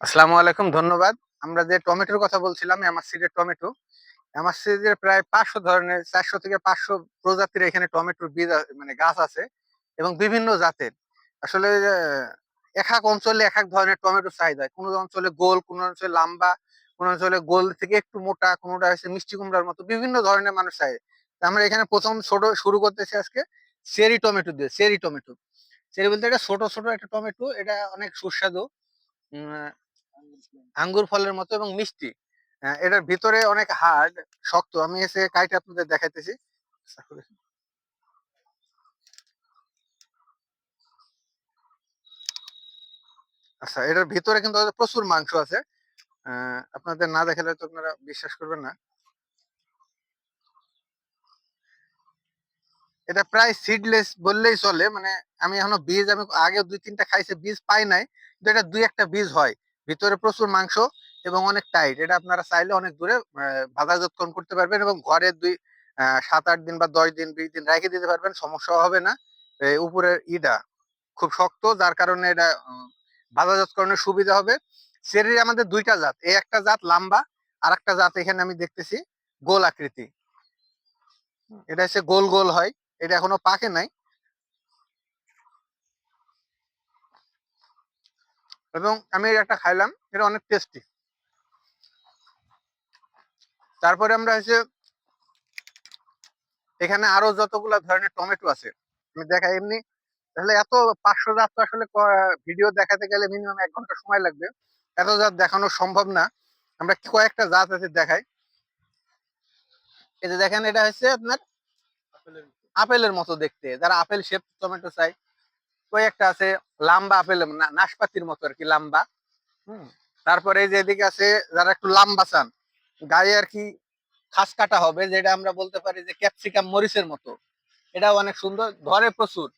আসসালামু আলাইকুম, ধন্যবাদ। আমরা যে টমেটোর কথা বলছিলাম এমাসিডের টমেটো এমাসিডের প্রায় পাঁচশো ধরনের, চারশো থেকে পাঁচশো প্রজাতির এখানে টমেটোর বীজ মানে গাছ আছে এবং বিভিন্ন জাতের। আসলে এক এক অঞ্চলে এক এক ধরনের টমেটো চাহিদা কোনো অঞ্চলে গোল, কোনো অঞ্চলে লম্বা, কোনো অঞ্চলে গোল থেকে একটু মোটা, কোনোটা হচ্ছে মিষ্টি কুমড়ার মতো, বিভিন্ন ধরনের মানুষ চাই আমরা এখানে প্রথম ছোট, শুরু করতেছি আজকে চেরি টমেটো দিয়ে, চেরি টমেটো। চেরি বলতে এটা ছোট ছোট একটা টমেটো, এটা অনেক সুস্বাদু। আঙ্গুর ফলের মতো এবং মিষ্টি। আহ, এটার ভিতরে অনেক হার্ড শক্ত। আমি এসে কাইটে আপনাদের দেখাইতেছি। আচ্ছা এটার ভিতরে কিন্তু প্রচুর মাংস আছে। আপনাদের না দেখালে তো আপনারা বিশ্বাস করবেন না। এটা প্রায় সিডলেস বললেই চলে। মানে আমি এখনও বীজ আমি আগে দুই তিনটা খাইছে বীজ পাই নাই। কিন্তু এটা দুই একটা বীজ হয়। ভিতরে প্রচুর মাংস এবং অনেক টাইট। এটা আপনারা চাইলে অনেক দূরে বাজারজাতকরণ করতে পারবেন এবং ঘরে দুই সাত আট দিন বা দশ দিন, বিশ দিন রেখে দিতে পারবেন, সমস্যা হবে না। উপরের ইটা খুব শক্ত, যার কারণে এটা বাজারজাতকরণের সুবিধা হবে। চেরির আমাদের দুইটা জাত, এই একটা জাত লম্বা আর একটা জাত এখানে আমি দেখতেছি গোল আকৃতি। এটা হচ্ছে গোল গোল হয়, এটা এখনও পাকে নাই। এবং আমি একটা খাইলাম এটা অনেক টেস্টি তারপরে আমরা হচ্ছে এখানে আরও যতগুলা ধরনের টমেটো আছে আমি দেখাই এমনি তাহলে এত পাঁচশো জাত তো আসলে ভিডিও দেখাতে গেলে মিনিমাম এক ঘণ্টা সময় লাগবে। এত জাত দেখানো সম্ভব না। আমরা কয়েকটা জাত আছে দেখাই। এই যে দেখেন এটা হচ্ছে আপনার আপেলের মতো। দেখতে। যারা আপেল শেপ টমেটো চাই কয়েকটা আছে লাম্বা আপেল নাশপাতির মতো আর কি, লাম্বা। হুম, তারপরে এই যে এদিকে আছে, যারা একটু লাম্বা চান, গায়ে আর কি খাস কাটা হবে, যেটা আমরা বলতে পারি যে ক্যাপসিকাম মরিচের মতো। এটাও অনেক সুন্দর ধরে প্রচুর।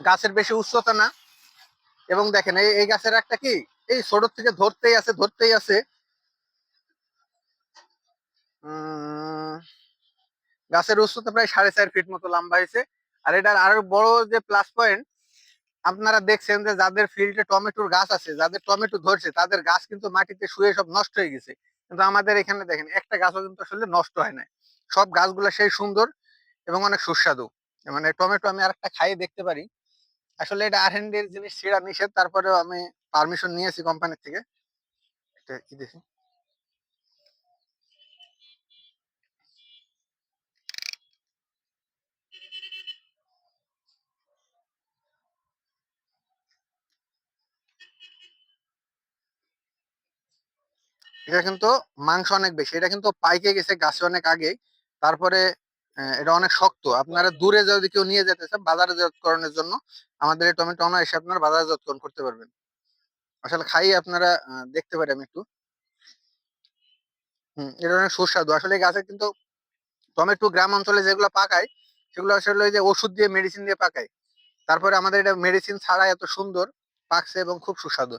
গাছের বেশি উচ্চতা না। এবং দেখেন, এই এই গাছের একটা কি, এই ছোট থেকে ধরতেই আছে ধরতেই আছে। গাছের উচ্চতা প্রায় সাড়ে চার ফিট মতো লম্বা হয়েছে। আর এটার আরও বড় যে প্লাস পয়েন্ট আপনারা দেখছেন যে যাদের ফিল্ডে টমেটোর গাছ আছে, যাদের টমেটো ধরছে, তাদের গাছ কিন্তু মাটিতে শুয়ে সব নষ্ট হয়ে গেছে। কিন্তু আমাদের এখানে দেখেন, একটা গাছও কিন্তু আসলে নষ্ট হয় না সব গাছগুলো সেই সুন্দর এবং অনেক সুস্বাদু। মানে টমেটো আমি আরেকটা খাইয়ে দেখতে পারি। আসলে এটা আর এর জিনিস, ছিঁড়া নিষেধ, তারপরেও আমি পারমিশন নিয়েছি কোম্পানির থেকে। এটা কি দেখি? এটা কিন্তু মাংস অনেক বেশি। এটা কিন্তু পাইকে গেছে গাছে অনেক আগে তারপরে এটা অনেক শক্ত। আপনারা দূরে যদি কেউ নিয়ে যেতে চান বাজারজাতকরণের জন্য, আমাদের এই টমেটো অনায়াসে আপনারা বাজারজাতকরণ করতে পারবেন। আসলে খাই আপনারা দেখতে পারেন একটু। হম, এটা অনেক সুস্বাদু। আসলে গাছে কিন্তু টমেটো গ্রাম অঞ্চলে যেগুলো পাকায়, সেগুলো আসলে ওই যে ওষুধ দিয়ে মেডিসিন দিয়ে পাকায়। তারপরে আমাদের এটা মেডিসিন ছাড়া এত সুন্দর, পাকছে এবং খুব সুস্বাদু।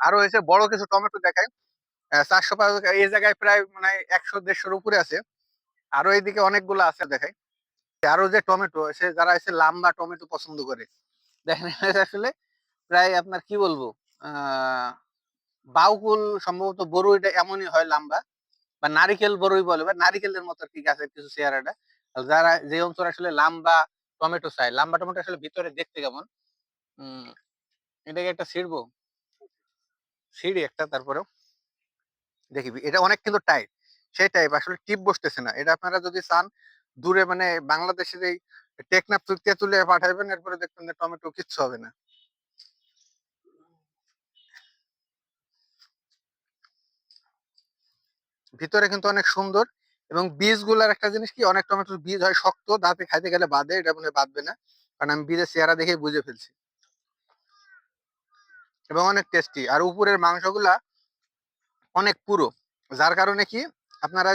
আরও হয়েছে বড় কিছু টমেটো দেখায় চারশো পাঁচ, এই জায়গায় প্রায় মানে একশো, দেড়শোর উপরে আছে। আরও এইদিকে অনেকগুলো আছে দেখাই। আরও যে টমেটো, সে যারা এসে লাম্বা টমেটো পছন্দ করে, দেখেন আসলে প্রায় আপনার কি বলব, আহ, বাউকুল সম্ভবত বড়ই এটা এমনই হয় লাম্বা, বা নারিকেল বড়ই বলে, বা নারিকেলের মতো কি গাছের কিছু চেহারাটা যারা যে অঞ্চল আসলে লাম্বা টমেটো চায়, লাম্বা টমেটো আসলে ভিতরে দেখতে কেমন? উম, এটাকে একটা ছিড়বো। ছিঁড়ি একটা, তারপরেও দেখি এটা অনেক কিন্তু টাইট। সেই টাইপ, আসলে টিপ বসতেছে না। এটা আপনারা যদি চান, দূরে মানে বাংলাদেশের এই টেকনাফ চুক্তি তুলে পাঠাবেন এরপরে দেখবেন যে টমেটো কিচ্ছু হবে না। ভিতরে কিন্তু অনেক সুন্দর এবং বীজগুলার একটা জিনিস কি, অনেক টমেটোর বীজ হয় শক্ত, দাঁতে খাইতে গেলে বাদে, এটা মনে হয় বাঁধবে না। কারণ আমি বীজের চেহারা দেখে বুঝে ফেলছি। এবং অনেক টেস্টি আর উপরের মাংসগুলা অনেক পুরো। যার কারণে কি আপনারা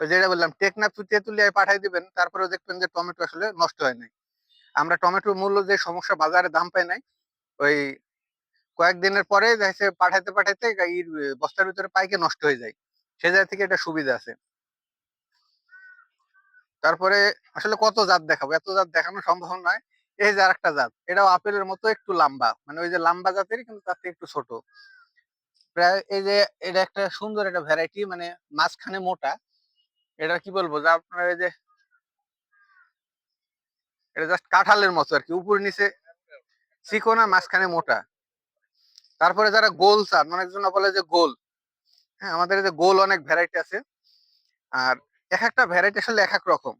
যেটা বললাম টেকনাফ তেঁতুলিয়ায় পাঠাই দিবেন তারপরে দেখবেন যে টমেটো আসলে নষ্ট হয় নাই। আমরা টমেটোর মূল্য যে সমস্যা বাজারে দাম পাই নাই, ওই কয়েকদিনের পরে দেখছে পাঠাইতে পাঠাইতে বস্তার ভিতরে পাইকে নষ্ট হয়ে যায়। সে জায়গা থেকে এটা সুবিধা আছে। তারপরে আসলে কত জাত দেখাবো? এত জাত দেখানো সম্ভব নয়। এই যে আরেকটা জাত, এটাও আপেলের মতো একটু লম্বা মানে ওই যে লম্বা জাতেরই কিন্তু তার থেকে একটু ছোট। প্রায় এই যে এটা একটা সুন্দর একটা ভ্যারাইটি মানে মাঝখানে মোটা, এটা কি বলব যে আপনার এই যে এটা জাস্ট কাঁঠালের মতো আর কি, উপর নিচে চিকোনা মাঝখানে মোটা। তারপরে যারা গোল চান মানে একজন বলে যে গোল হ্যাঁ আমাদের এই যে গোল অনেক ভ্যারাইটি আছে। আর এক একটা ভ্যারাইটি আসলে এক এক রকম।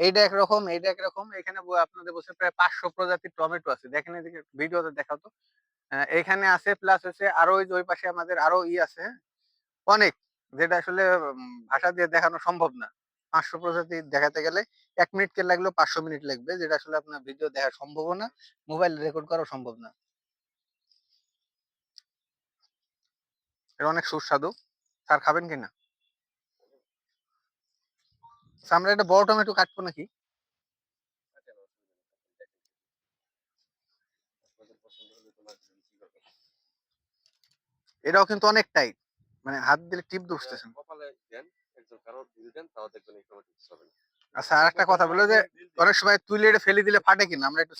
এইটা একরকম এইটা একরকম। এখানে আপনাদের বলছে প্রায় পাঁচশো প্রজাতির টমেটো আছে। দেখেন এদিকে, ভিডিওতে দেখাও তো। এখানে আছে প্লাস হচ্ছে আরও ওই পাশে আমাদের আরও ই আছে হ্যাঁ? অনেক, যেটা আসলে ভাষা দিয়ে দেখানো সম্ভব না। পাঁচশো প্রজাতি দেখাতে গেলে এক মিনিট কে লাগলেও পাঁচশো মিনিট লাগবে, যেটা আসলে আপনার ভিডিও দেখা সম্ভব না মোবাইল রেকর্ড করা সম্ভব না। এটা অনেক সুস্বাদু। স্যার খাবেন কিনা? আমরা একটা বড় টমেটো কাটবো নাকি? এটাও কিন্তু অনেক টাইট মানে হাত দিলে টিপ হবে না। আচ্ছা আর একটা কথা বলে যে অনেক সময় তুলে ফেলে দিলে ফাটে কিনা? আমরা একটু